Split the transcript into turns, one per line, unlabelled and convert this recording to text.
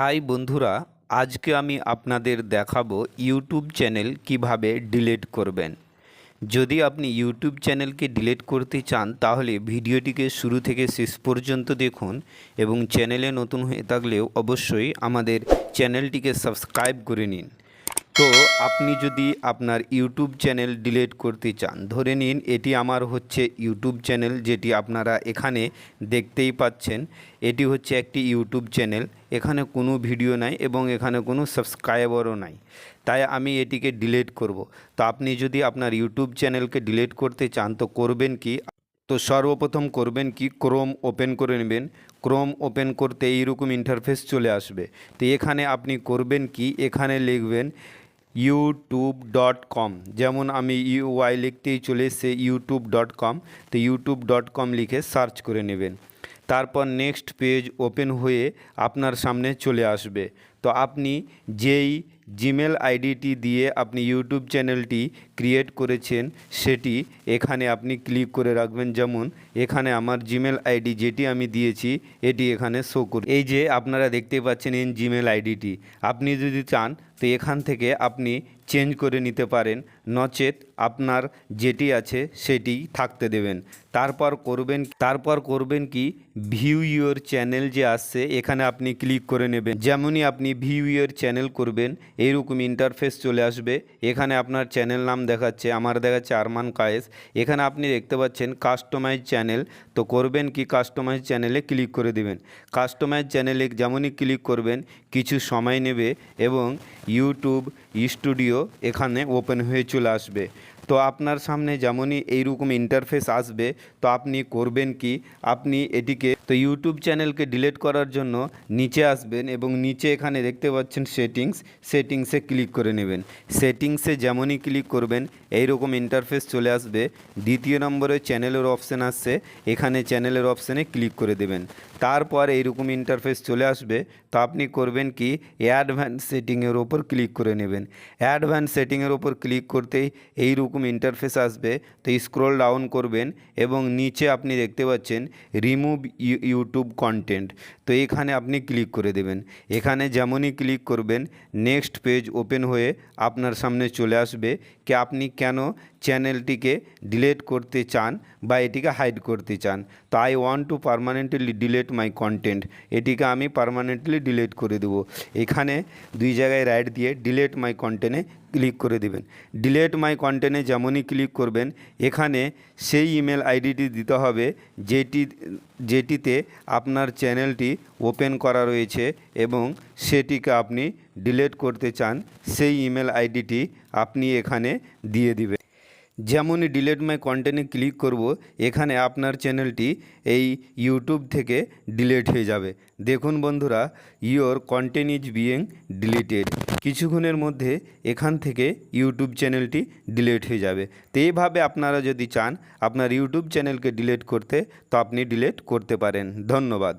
High বন্ধুরা, আজকে আমি আপনাদের দেখাবো ইউটিউব চ্যানেল কীভাবে ডিলিট করবেন। যদি আপনি ইউটিউব চ্যানেলকে ডিলিট করতে চান, তাহলে ভিডিওটিকে শুরু থেকে শেষ পর্যন্ত দেখুন এবং চ্যানেলে নতুন হয়ে থাকলেও অবশ্যই আমাদের চ্যানেলটিকে সাবস্ক্রাইব করে নিন। তো আপনি যদি আপনার ইউটিউব চ্যানেল ডিলিট করতে চান, ধরে নিন এটি আমার হচ্ছে ইউটিউব চ্যানেল যেটি আপনারা এখানে দেখতেই পাচ্ছেন। এটি হচ্ছে একটি ইউটিউব চ্যানেল, এখানে কোনো ভিডিও নাই এবং এখানে কোনো সাবস্ক্রাইবারও নাই। তাই আমি এটিকে ডিলিট করব। তো আপনি যদি আপনার ইউটিউব চ্যানেলকে ডিলিট করতে চান, তো করবেন কি? তো সর্বপ্রথম করবেন কি? ক্রোম ওপেন করে নেবেন। ক্রোম ওপেন করতে এইরকম ইন্টারফেস চলে আসবে। তো এখানে আপনি করবেন কি? এখানে লিখবেন ইউটিউব ডট কম। যেমন আমি ইউআই লিখতেই চলে এসছে ইউটিউব ডট কম। তো ইউটিউব ডট কম লিখে সার্চ করে নেবেন। তারপর নেক্সট পেজ ওপেন হয়ে আপনার সামনে চলে আসবে। তো আপনি যেই জিমেল আইডিটি দিয়ে আপনি ইউটিউব চ্যানেলটি ক্রিয়েট করেছেন, সেটি এখানে আপনি ক্লিক করে রাখবেন। যেমন, এখানে আমার জিমেল আইডি যেটি আমি দিয়েছি, এটি এখানে শো করবে এই যে আপনারা দেখতে পাচ্ছেন এই জিমেল আইডিটি, আপনি যদি চান, তো এখান থেকে আপনি চেঞ্জ করে নিতে পারেন। নচেত আপনার যেটি আছে, সেটি থাকতে দেবেন। তারপর করবেন তারপর করবেন কি ভিউ ইউর চ্যানেল যে আসছে, এখানে আপনি ক্লিক করে নেবেন। যেমনই আপনি ভিউ ইউর চ্যানেল করবেন, এইরকম ইন্টারফেস চলে আসবে। এখানে আপনার চ্যানেল নাম দেখাচ্ছে, আমার দেখাচ্ছে আরমান কায়েস। এখানে আপনি দেখতে পাচ্ছেন কাস্টমাইজ চ্যানেল তো করবেন কি কাস্টমাইজ চ্যানেলে ক্লিক করে দেবেন। কাস্টমাইজ চ্যানেলে যেমনই ক্লিক করবেন, কিছু সময় নেবে এবং ইউটিউব স্টুডিও এখানে ওপেন হয়ে চলে আসবে। তো আপনার সামনে যেমনই এইরকম ইন্টারফেস আসবে, তো আপনি করবেন কি, আপনি এটিকে তো ইউটিউব চ্যানেলকে ডিলিট করার জন্য নিচে আসবেন এবং নিচে এখানে দেখতে পাচ্ছেন সেটিংস সেটিংসে ক্লিক করে নেবেন। সেটিংসে যেমনই ক্লিক করবেন, এইরকম ইন্টারফেস চলে আসবে। দ্বিতীয় নম্বরে চ্যানেলের অপশান আসছে। এখানে চ্যানেলের অপশানে ক্লিক করে দেবেন। তারপর এইরকম ইন্টারফেস চলে আসবে। তো আপনি করবেন কি? অ্যাডভান্স সেটিংয়ের ওপর ক্লিক করে নেবেন। অ্যাডভান্স সেটিংয়ের ওপর ক্লিক করতেই এইরকম ইন্টারফেস আসবে। তো স্ক্রল ডাউন করবেন এবং নিচে আপনি দেখতে পাচ্ছেন রিমুভ ইউটিউব কন্টেন্ট তো এখানে আপনি ক্লিক করে দেবেন। এখানে যেমনই ক্লিক করবেন নেক্সট পেজ ওপেন হয়ে আপনার সামনে চলে আসবে। কি আপনি কেন চ্যানেলটিকে ডিলেট করতে চান বা এটিকে হাইড করতে চান। তো I want to permanently delete my content এটিকে আমি পারমানেন্টলি ডিলেট করে দেবো। এখানে দুই জায়গায় রাইট দিয়ে ডিলেট মাই কন্টেন্টে ক্লিক করে দেবেন। ডিলেট মাই কন্টেন্টে যেমনই ক্লিক করবেন, এখানে সেই ইমেল আইডিটি দিতে হবে, যেটি, যেটিতে আপনার চ্যানেলটি ওপেন করা রয়েছে এবং সেটিকে আপনি ডিলেট করতে চান, সেই ইমেল আইডিটি আপনি এখানে দিয়ে দিবেন। যেমনই ডিলেট মাই কন্টেন্টে ক্লিক করব, এখানে আপনার চ্যানেলটি এই ইউটিউব থেকে ডিলেট হয়ে যাবে। দেখুন বন্ধুরা your content is being deleted কিছুক্ষণের মধ্যে এখান থেকে ইউটিউব চ্যানেলটি ডিলেট হয়ে যাবে। তো এইভাবে আপনারা যদি চান, আপনার ইউটিউব চ্যানেলকে ডিলেট করতে, তো আপনি ডিলেট করতে পারেন। ধন্যবাদ।